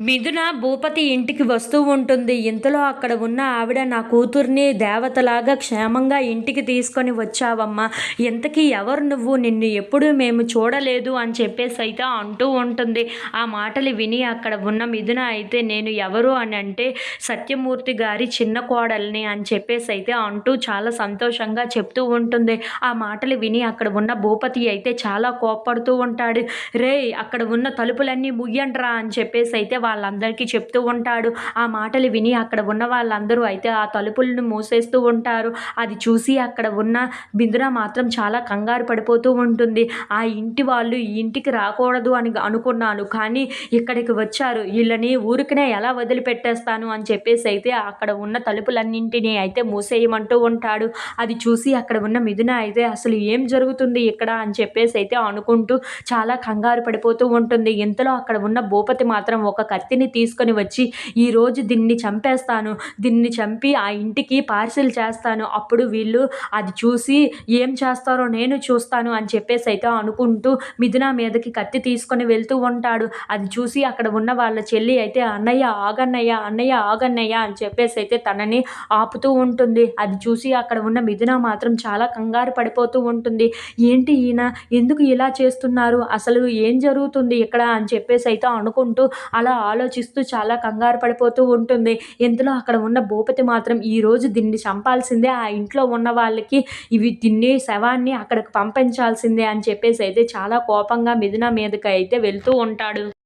మిథున భూపతి ఇంటికి వస్తూ ఉంటుంది. ఇంతలో అక్కడ ఉన్న ఆవిడ నా కూతుర్ని దేవతలాగా క్షేమంగా ఇంటికి తీసుకొని వచ్చావమ్మా. ఇంతకీ ఎవరు నువ్వు? నిన్ను ఎప్పుడూ మేము చూడలేదు అని చెప్పేసి అయితే అంటూ ఉంటుంది. ఆ మాటలు విని అక్కడ ఉన్న మిథున అయితే నేను ఎవరు అని అంటే సత్యమూర్తి గారి చిన్న కోడల్ని అని చెప్పేసి అయితే అంటూ చాలా సంతోషంగా చెప్తూ ఉంటుంది. ఆ మాటలు విని అక్కడ ఉన్న భూపతి అయితే చాలా కోప్పడుతూ ఉంటాడు. రే అక్కడ ఉన్న తలుపులన్నీ ముయ్యండ్రా అని చెప్పేసి అయితే వాళ్ళందరికీ చెప్తూ ఉంటాడు. ఆ మాటలు విని అక్కడ ఉన్న వాళ్ళందరూ అయితే ఆ తలుపులను మూసేస్తూ ఉంటారు. అది చూసి అక్కడ ఉన్న బిందున మాత్రం చాలా కంగారు పడిపోతూ ఉంటుంది. ఆ ఇంటి వాళ్ళు ఈ ఇంటికి రాకూడదు అని అనుకున్నాను. కానీ ఇక్కడికి వచ్చారు. వీళ్ళని ఊరికనే ఎలా వదిలిపెట్టేస్తాను? అని చెప్పేసి అయితే అక్కడ ఉన్న తలుపులన్నింటినీ అయితే మూసేయమంటూ ఉంటాడు. అది చూసి అక్కడ ఉన్న మిథున అయితే అసలు ఏం జరుగుతుంది ఇక్కడ? అని చెప్పేసి అయితే అనుకుంటూ చాలా కంగారు పడిపోతూ ఉంటుంది. ఇంతలో అక్కడ ఉన్న భూపతి మాత్రం ఒక కత్తిని తీసుకొని వచ్చి ఈరోజు దీన్ని చంపేస్తాను దీన్ని చంపి ఆ ఇంటికి పార్సిల్ చేస్తాను. అప్పుడు వీళ్ళు అది చూసి ఏం చేస్తారో నేను చూస్తాను అని చెప్పేసి అయితే అనుకుంటూ మిథున మీదకి కత్తి తీసుకొని వెళ్తూ ఉంటాడు. అది చూసి అక్కడ ఉన్న వాళ్ళ చెల్లి అయితే అన్నయ్య ఆగన్నయ్య అన్నయ్య ఆగన్నయ్య అని చెప్పేసి అయితే తనని ఆపుతూ ఉంటుంది. అది చూసి అక్కడ ఉన్న మిథున మాత్రం చాలా కంగారు పడిపోతూ ఉంటుంది. ఏంటి ఈయన? ఎందుకు ఇలా చేస్తున్నారు? అసలు ఏం జరుగుతుంది ఇక్కడ? అని చెప్పేసి అయితే అనుకుంటూ అలా ఆలోచిస్తూ చాలా కంగారు పడిపోతూ ఉంటుంది. ఇంతలో అక్కడ ఉన్న భూపతి మాత్రం ఈరోజు దీన్ని చంపాల్సిందే. ఆ ఇంట్లో ఉన్న వాళ్ళకి ఇవి తిని శవాన్ని అక్కడికి పంపించాల్సిందే అని చెప్పేసి అయితే చాలా కోపంగా మిథున మీదకి అయితే వెళ్తూ ఉంటాడు.